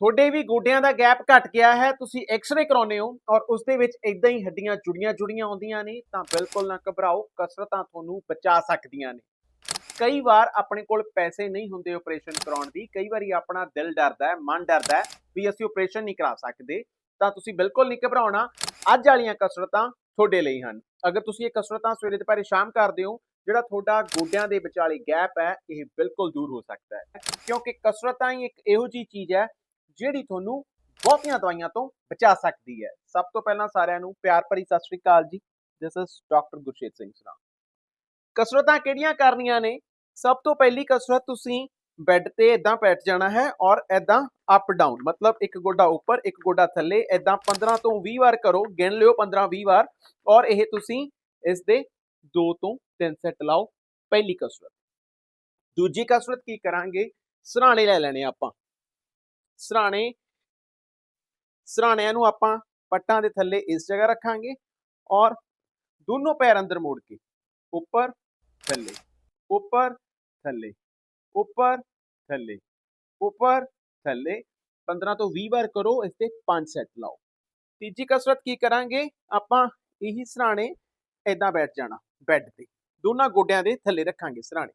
ਤੁਹਾਡੇ ਵੀ ਗੋਡਿਆਂ ਦਾ ਗੈਪ ਘਟ ਗਿਆ ਹੈ, ਤੁਸੀਂ ਐਕਸ-ਰੇ ਕਰਾਉਨੇ ਹੋ ਔਰ ਉਸ ਦੇ ਵਿੱਚ ਇਦਾਂ ਹੀ ਹੱਡੀਆਂ ਜੁੜੀਆਂ ਜੁੜੀਆਂ ਆਉਂਦੀਆਂ ਨੇ, ਤਾਂ ਬਿਲਕੁਲ ਨਾ ਘਬਰਾਓ, ਕਸਰਤਾਂ ਤੁਹਾਨੂੰ ਬਚਾ ਸਕਦੀਆਂ ਨੇ। ਕਈ ਵਾਰ ਆਪਣੇ ਕੋਲ ਪੈਸੇ ਨਹੀਂ ਹੁੰਦੇ ਆਪਰੇਸ਼ਨ ਕਰਾਉਣ ਦੀ, ਕਈ ਵਾਰੀ ਆਪਣਾ ਦਿਲ ਡਰਦਾ ਹੈ, ਮਨ ਡਰਦਾ ਹੈ ਵੀ ਅਸੀਂ ਆਪਰੇਸ਼ਨ ਨਹੀਂ ਕਰਾ ਸਕਦੇ, ਤਾਂ ਤੁਸੀਂ ਬਿਲਕੁਲ ਨਹੀਂ ਘਬਰਾਉਣਾ। ਅੱਜ ਵਾਲੀਆਂ ਕਸਰਤਾਂ ਤੁਹਾਡੇ ਲਈ ਹਨ। ਅਗਰ ਤੁਸੀਂ ਇਹ ਕਸਰਤਾਂ ਸਵੇਰੇ ਦੁਪਹਿਰੇ ਸ਼ਾਮ ਕਰਦੇ ਹੋ, ਜਿਹੜਾ ਤੁਹਾਡਾ ਗੋਡਿਆਂ ਦੇ ਵਿਚਾਲੇ ਗੈਪ ਹੈ, ਇਹ ਬਿਲਕੁਲ ਦੂਰ ਹੋ ਸਕਦਾ ਹੈ। ਕਿਉਂਕਿ ਕਸਰਤਾਂ ਹੀ ਇੱਕ ਇਹੋ ਜੀ ਚੀਜ਼ ਹੈ ਜਿਹੜੀ ਤੁਹਾਨੂੰ ਬਹੁਤੀਆਂ ਦਵਾਈਆਂ ਤੋਂ ਬਚਾ ਸਕਦੀ ਹੈ। ਸਭ ਤੋਂ ਪਹਿਲਾਂ ਸਾਰਿਆਂ ਨੂੰ ਪਿਆਰ ਭਰੀ ਸਤਿ ਸ਼੍ਰੀ ਅਕਾਲ ਜੀ। This is doctor Gurshet Singh Sra ਕਸਰਤਾਂ ਕਿਹੜੀਆਂ ਕਰਨੀਆਂ ਨੇ? ਸਭ ਤੋਂ ਪਹਿਲੀ ਕਸਰਤ ਤੁਸੀਂ ਬੈੱਡ ਤੇ ਇਦਾਂ ਬੈਠ ਜਾਣਾ ਹੈ ਔਰ ਇਦਾਂ ਅਪ ਡਾਊਨ ਮਤਲਬ ਇੱਕ ਗੋਡਾ ਉੱਪਰ, ਇੱਕ ਗੋਡਾ ਥੱਲੇ ਇਦਾਂ 15 ਤੋਂ 20 ਵਾਰ ਕਰੋ, ਗਿਣ ਲਿਓ 15 20 ਵਾਰ ਔਰ ਇਹ ਤੁਸੀਂ ਇਸ ਦੇ 2 ਤੋਂ 3 ਸੈੱਟ ਲਾਓ। ਪਹਿਲੀ ਕਸਰਤ। ਦੂਜੀ ਕਸਰਤ ਕੀ ਕਰਾਂਗੇ? ਸਰਾਣੇ ਲੈ ਲੈਣੇ ਆਪਾਂ। ਸਰਾਣੇ, ਸਰਾਣਿਆਂ ਨੂੰ ਆਪਾਂ ਪੱਟਾਂ ਦੇ ਥੱਲੇ ਇਸ ਜਗ੍ਹਾ ਰੱਖਾਂਗੇ ਔਰ ਦੋਨੋਂ ਪੈਰ ਅੰਦਰ ਮੋੜ ਕੇ ਉੱਪਰ, ਥੱਲੇ ਉੱਪਰ ਥੱਲੇ ਉੱਪਰ ਥੱਲੇ ਉੱਪਰ, ਥੱਲੇ 15 ਤੋਂ 20 ਵਾਰ ਕਰੋ, ਇਸ ਤੇ 5 ਸੈੱਟ ਲਾਓ। ਤੀਜੀ ਕਸਰਤ ਕੀ ਕਰਾਂਗੇ? ਆਪਾਂ ਇਹੀ ਸਰਾਣੇ ਇਦਾਂ ਬੈਠ ਜਾਣਾ ਬੈੱਡ ਤੇ। ਦੋਨਾਂ ਗੋਡਿਆਂ ਦੇ ਥੱਲੇ ਰੱਖਾਂਗੇ ਸਰਾਣੇ।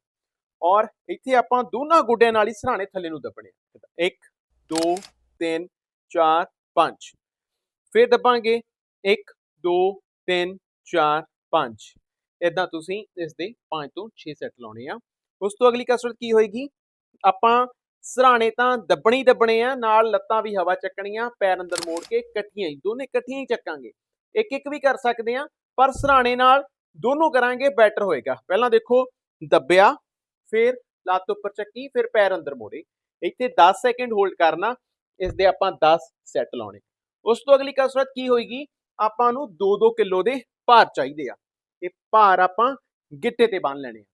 ਔਰ ਇੱਥੇ ਆਪਾਂ ਦੋਨਾਂ ਗੋਡਿਆਂ ਨਾਲ ਹੀ ਸਰਾਣੇ ਥੱਲੇ ਨੂੰ ਦੱਬਣੇ 1 2 3 4 5 ਫਿਰ ਦੱਬਾਂਗੇ 1 2 3 4 5 ਇਦਾਂ ਤੁਸੀਂ ਇਸ ਦੇ 5 ਤੋਂ 6 ਸੈੱਟ ਲਾਉਣੇ ਆ। ਉਸ ਤੋਂ ਅਗਲੀ ਕਸਰਤ ਕੀ ਹੋਏਗੀ? ਆਪਾਂ ਸਰਾਣੇ ਤਾਂ ਦੱਬਣੀ ਦੱਬਣੇ ਆ, ਨਾਲ ਲੱਤਾਂ ਵੀ ਹਵਾ ਚੱਕਣੀਆਂ, ਪੈਰ ਅੰਦਰ ਮੋੜ ਕੇ ਇਕੱਠੀਆਂ ਹੀ, ਦੋਨੇ ਇਕੱਠੀਆਂ ਹੀ ਚੱਕਾਂਗੇ। ਇੱਕ ਇੱਕ ਵੀ ਕਰ ਸਕਦੇ ਆ, ਪਰ ਸਰਾਣੇ ਨਾਲ ਦੋਨੋਂ ਕਰਾਂਗੇ, ਬੈਟਰ ਹੋਏਗਾ। ਪਹਿਲਾਂ ਦੇਖੋ, ਦੱਬਿਆ, ਫਿਰ ਲੱਤ ਉੱਪਰ ਚੱਕੀ, ਫਿਰ ਪੈਰ ਅੰਦਰ ਮੋੜੇ। ਇੱਥੇ 10 ਸੈਕਿੰਡ ਹੋਲਡ ਕਰਨਾ ਇਸ ਦੇ ਆਪਾਂ 10 ਸੈੱਟ ਲਾਉਣੇ। ਉਸ ਤੋਂ ਅਗਲੀ ਕਸਰਤ ਕੀ ਹੋਏਗੀ? ਆਪਾਂ ਨੂੰ 2-2 ਕਿਲੋ ਦੇ ਭਾਰ ਚਾਹੀਦੇ ਆ। ਇਹ ਭਾਰ ਆਪਾਂ ਗਿੱਟੇ ਤੇ ਬੰਨ ਲੈਣੇ ਆ।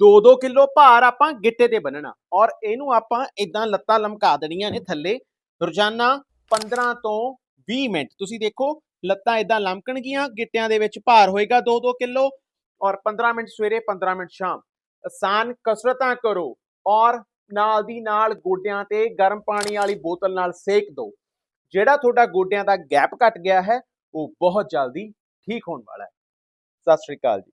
2-2 ਕਿਲੋ ਭਾਰ ਆਪਾਂ ਗਿੱਟੇ ਤੇ ਬੰਨਣਾ ਔਰ ਇਹਨੂੰ ਆਪਾਂ ਇਦਾਂ ਲੱਤਾਂ ਲਮਕਾ ਦੇਣੀਆਂ ਨੇ ਥੱਲੇ। ਰੋਜ਼ਾਨਾ 15 ਤੋਂ 20 ਮਿੰਟ। ਤੁਸੀਂ ਦੇਖੋ, ਲੱਤਾਂ ਇਦਾਂ ਲਮਕਣਗੀਆਂ, ਗਿੱਟਿਆਂ ਦੇ ਵਿੱਚ ਭਾਰ ਹੋਏਗਾ 2-2 ਕਿਲੋ। ਔਰ 15 ਮਿੰਟ ਸਵੇਰੇ 15 ਮਿੰਟ ਸ਼ਾਮ। ਆਸਾਨ ਕਸਰਤਾਂ ਕਰੋ। ਔਰ ਨਾਲ ਦੀ ਨਾਲ ਗੋਡਿਆਂ ਤੇ ਗਰਮ ਪਾਣੀ ਵਾਲੀ ਬੋਤਲ ਨਾਲ ਸੇਕ ਦਿਓ ਜਿਹੜਾ ਤੁਹਾਡਾ ਗੋਡਿਆਂ ਦਾ ਗੈਪ ਘਟ ਗਿਆ ਹੈ, ਉਹ ਬਹੁਤ ਜਲਦੀ ਠੀਕ ਹੋਣ ਵਾਲਾ ਹੈ। ਸਤਿ ਸ਼੍ਰੀ ਅਕਾਲ ਜੀ।